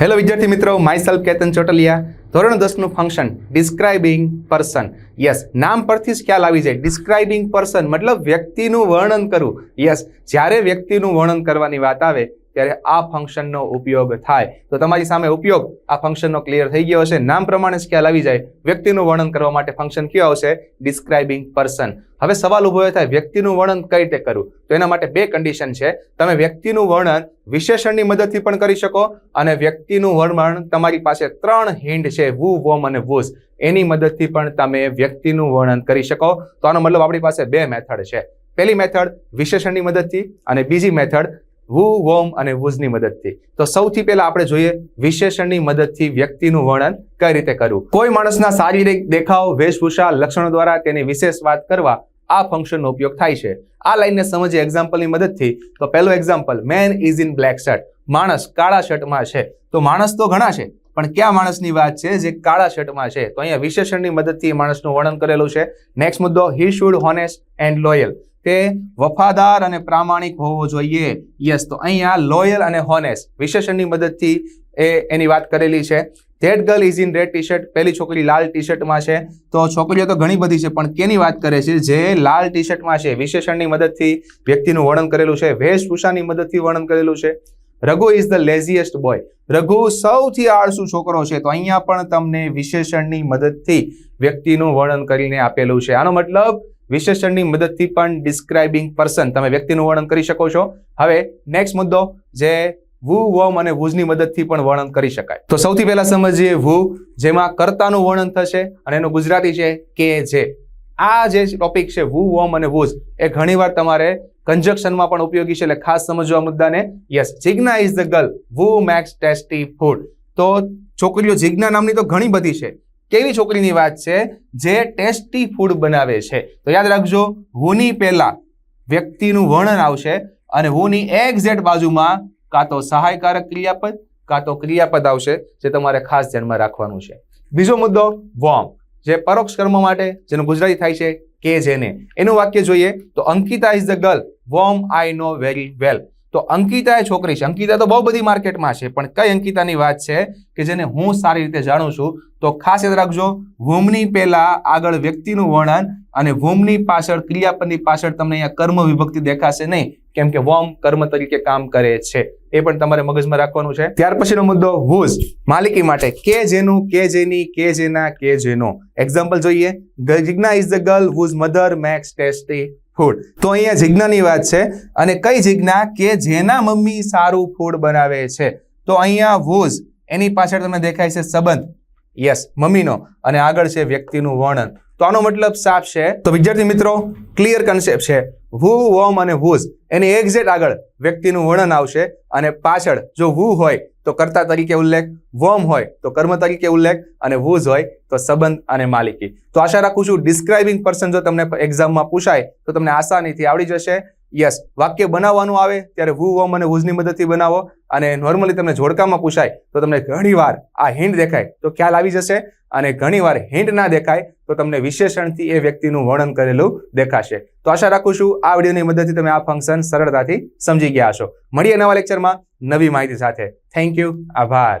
Hello વિદ્યાર્થી મિત્રો. My self Ketan Chotaliya. ધોરણ દસનું ફંક્શન ડિસ્ક્રાઇબિંગ પર્સન યસ નામ પરથી જ ખ્યાલ આવી જાય. ડિસ્ક્રાઇબિંગ પર્સન મતલબ વ્યક્તિનું વર્ણન કરવું. યસ જ્યારે વ્યક્તિનું વર્ણન કરવાની વાત આવે ત્યારે આ ફંક્શનનો ઉપયોગ થાય. તો તમારી સામે ઉપયોગ આ ફંક્શનનો ક્લિયર થઈ ગયો હશે. નામ પ્રમાણે જ ખ્યાલ આવી જાય. વ્યક્તિનું વર્ણન કરવા માટે ફંક્શન કયું આવશે? ડિસ્ક્રાઇબિંગ પર્સન હવે સવાલ ઊભો થાય, વ્યક્તિનું વર્ણન કઈ રીતે કરવું? તો એના માટે બે કન્ડિશન છે. તમે વ્યક્તિનું વર્ણન વિશેષણની મદદથી પણ કરી શકો અને વ્યક્તિનું વર્ણન તમારી પાસે ત્રણ હિન્ડ છે વુ વોમ અને વુઝ એની મદદથી પણ તમે વ્યક્તિનું વર્ણન કરી શકો. તો આનો મતલબ આપણી પાસે બે મેથડ છે. પહેલી મેથડ વિશેષણની મદદથી અને બીજી મેથડ વુ, વોમ અને વુઝની મદદથી. તો સૌથી પહેલા આપણે જોઈએ વિશેષણની મદદથી વ્યક્તિનું વર્ણન કઈ રીતે કરવું. કોઈ માણસના શારીરિક દેખાવ, વેશભૂષા, લક્ષણો દ્વારા તેની વિશેષ વાત કરવા આ ફંક્શનનો ઉપયોગ થાય છે. આ લાઈનને સમજીએ એક્ઝામ્પલની મદદથી. તો પહેલું example man is in black shirt માણસ કાળા શર્ટમાં છે. તો માણસ તો ઘણા છે, પણ કયા માણસની વાત છે જે કાળા શર્ટમાં છે? તો અહીંયા વિશેષણની મદદથી માણસનું વર્ણન કરેલું છે. નેક્સ્ટ મુદ્દો he should honest and loyal તે વફાદાર અને પ્રામાણિક હોવો જોઈએ. યસ તો અહીંયા લોયલ અને હોનેસ્ટ વિશેષણની મદદથી એ એની વાત કરેલી છે. That girl is in red T shirt પહેલી છોકરી લાલ ટી શર્ટમાં છે. તો છોકરીઓ તો ઘણી બધી છે, પણ કેની વાત કરે છે? જે લાલ ટી શર્ટમાં છે, વિશેષણની મદદથી વ્યક્તિનું વર્ણન કરેલું છે, વેશભૂષાની મદદથી વર્ણન કરેલું છે. Raghu is the laziest boy Raghu સૌથી આળસુ છોકરો છે, તો અહીંયા પણ તમને વિશેષણની મદદથી વ્યક્તિનું વર્ણન કરીને આપેલું છે. આનો મતલબ વિશેષણની મદદથી પણ ડિસ્ક્રાઇબિંગ પર્સન તમે વ્યક્તિનું વર્ણન કરી શકો છો. હવે નેક્સ્ટ મુદ્દો જે વુ વોમ અને વુઝની મદદથી પણ વર્ણન કરી શકાય. તો સૌથી પહેલા સમજીએ વુ જેમાં કર્તાનું વર્ણન થશે અને એનું ગુજરાતી છે કે જે. આ જે ટોપિક છે વુ વોમ અને વુઝ એ ઘણીવાર તમારે કન્જક્શનમાં પણ ઉપયોગી છે એટલે ખાસ સમજવા મુદ્દાને. Yes Jigna is the girl who makes tasty food તો છોકરીઓ જિજ્ઞા નામની તો ઘણી બધી છે. કેવી છોકરીની વાત છે? જે ટેસ્ટી ફૂડ બનાવે છે. તો યાદ રાખજો, હુની પહેલા વ્યક્તિનું વર્ણન આવશે અને હુની એક્ઝેક્ટ બાજુમાં કાં તો સહાયકારક ક્રિયાપદ, કાં તો ક્રિયાપદ આવશે જે તમારે ખાસ ધ્યાનમાં રાખવાનું છે. બીજો મુદ્દો વોમ જે પરોક્ષ કર્મ માટે જેનું ગુજરાતી થાય છે, કે જેને. એનું વાક્ય જોઈએ તો Ankita is the girl whom I know very well તો અંકિતા એ છોકરી છે. અંકિતા તો બહુ બધી માર્કેટમાં છે, પણ કઈ અંકિતાની વાત છે કે જેને હું સારી રીતે જાણું છું, તો ખાસ યાદ રાખજો વૂમની પહેલા આગળ વ્યક્તિનું વર્ણન અને વૂમની પાછળ, ક્રિયાપદની પાછળ તમને અહીંયા કર્મ વિભક્તિ દેખાશે નહીં, કેમ કે વોમ કર્મ તરીકે કામ કરે છે. એ પણ તમારે મગજમાં રાખવાનું છે. ત્યાર પછીનો મુદ્દો હુઝ માલિકી માટે, કે જેનું, કે જેની, કે જેના, કે જેનો. એક્ઝામ્પલ જોઈએ. Jigna is the girl whose mother makes tasty food. તો અહીંયા જિજ્ઞાની વાત છે અને કઈ જિજ્ઞા? કે જેના મમ્મી સારું ફૂડ બનાવે છે. તો અહીંયા વોઝ, એની પાછળ તમને દેખાય છે સંબંધ. યસ, મમ્મીનો. અને આગળ છે વ્યક્તિનું વર્ણન. તો આનો મતલબ સાફ છે. તો વિદ્યાર્થી મિત્રો ક્લિયર કન્સેપ્ટ છે. વુ વોમ અને હુઝ એની એક્ઝેક્ટ આગળ વ્યક્તિનું વર્ણન આવશે અને પાછળ જો વુ હોય તો કર્તા તરીકે ઉલ્લેખ વોમ હોય તો કર્મ તરીકે ઉલ્લેખ અને હુઝ હોય તો સંબંધ અને માલિકી. તો આશા રાખું છું ડિસ્ક્રાઇબિંગ પર્સન જો તમને એક્ઝામમાં પૂછાય તો તમને આસાનીથી આવડી જશે. યસ વાક્ય બનાવવાનું આવે ત્યારે વુ વોમ અને હુઝની મદદથી બનાવો અને નોર્મલી તમને જોડકામાં પૂછાય તો તમને ઘણીવાર આ હિન્ટ દેખાય તો ખ્યાલ આવી જશે અને ઘણીવાર હિન્ટ ના દેખાય તો તમને વિશેષણથી એ વ્યક્તિનું વર્ણન કરેલું દેખાશે. તો આશા રાખું છું આ વિડીયોની મદદથી તમે આ ફંક્શન સરળતાથી સમજી ગયા હશો. મળીએ નવા લેક્ચરમાં નવી માહિતી સાથે. થેન્ક યુ આભાર.